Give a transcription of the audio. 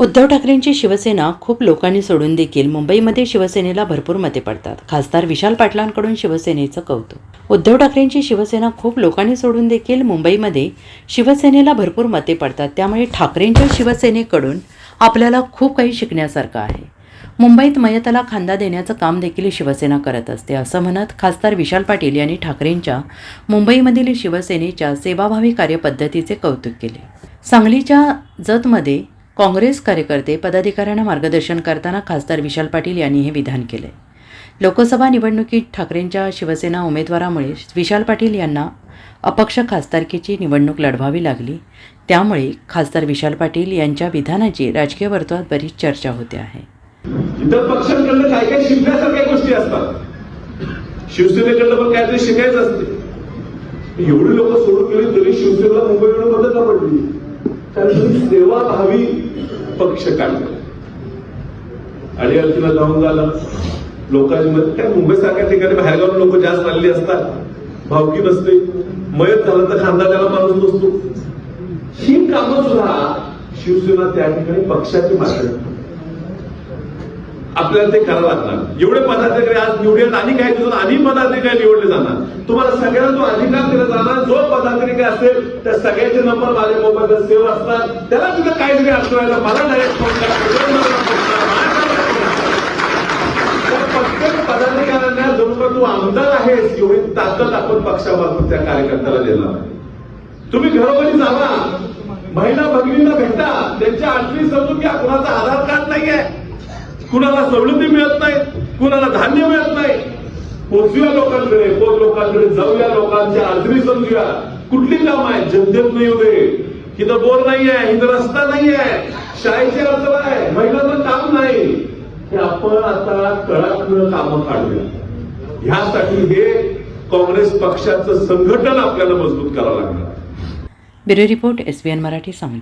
उद्धव ठाकरेंची शिवसेना खूप लोकांनी सोडून देखील मुंबईमध्ये शिवसेनेला भरपूर मते पडतात. खासदार विशाल पाटलांकडून शिवसेनेचं कौतुक. उद्धव ठाकरेंची शिवसेना खूप लोकांनी सोडून देखील मुंबईमध्ये शिवसेनेला भरपूर मते पडतात. त्यामुळे ठाकरेंच्या शिवसेनेकडून आपल्याला खूप काही शिकण्यासारखं आहे. मुंबईत मयताला खांदा देण्याचं काम देखील शिवसेना करत असते असं म्हणत खासदार विशाल पाटील यांनी ठाकरेंच्या मुंबईमधील शिवसेनेच्या सेवाभावी कार्यपद्धतीचे कौतुक केले. सांगलीच्या जतमध्ये काँग्रेस कार्यकर्ते पदाधिकाऱ्यांना मार्गदर्शन करताना खासदार विशाल पाटील यांनी हे विधान केले. लोकसभा निवडणुकीत ठाकरेंच्या शिवसेना उमेदवारामुळे विशाल पाटील यांना अपक्ष खासदारकीची निवडणूक लढवावी लागली. त्यामुळे खासदार विशाल पाटील यांच्या विधानाची राजकीय वर्तुळात बरीच चर्चा होते आहे. इतर पक्षांकडनं काय काय शिकण्यासारख्या गोष्टी असतात. शिवसेनेकडनं पण काहीतरी शिकायचं असते. एवढी लोक सोडून गेली तरी शिवसेनेला मुंबईकडे मदत पडली? कारण तुम्ही सेवाभावी पक्ष काढला आणि तिला जाऊन झालं. लोकांची मदत काय मुंबईसारख्या ठिकाणी बाहेरगाव लोक जास्त आलेली असतात. भावकी नसते. मयत झालं तर खांदा त्याला माणूस नसतो. ही कामं सुद्धा शिवसेना त्या ठिकाणी पक्षाची मात्र आपल्याला ते करावं लागणार. एवढे पदाधिकारी आज निवडले आणि काय आणि पदाधिकारी निवडले जाणार. तुम्हाला सगळ्यांना जो अधिकार दिला जाणार जो असेल तर सगळ्याचे नंबर माझ्या मोबाईलला सेव्ह असतात त्याला तिथं काहीतरी अडचण मला डायरेक्ट फोन करा. प्रत्येक पदाधिकाऱ्यांना जणू तू आमदार आहेस एवढी ताकद आपण पक्षामार्फत त्या कार्यकर्त्याला देणार आहे तुम्ही घरोघरी जावा. महिला भगिनींना भेटा. त्यांच्या अडचणी समजून घ्या. कुणाचा आधार कार्ड नाहीये. कुणाला सवलती मिळत नाही कुणाला धान्य मिळत नाही. पोचूया लोकांकडे. पोच लोकांकडे जाऊया लोकांच्या अडचणी समजूया. कुठली काम आहे. जनतेत नाही होते इथं बोर नाहीये इथं रस्ता नाहीये. शाळेची अडचण आहे. महिलांना काम नाही. हे आपण आता कळाकडं कामं काढूया. ह्यासाठी हे काँग्रेस पक्षाचं संघटन आपल्याला मजबूत करावं लागणार. Bureau report S B N Marathi Sangli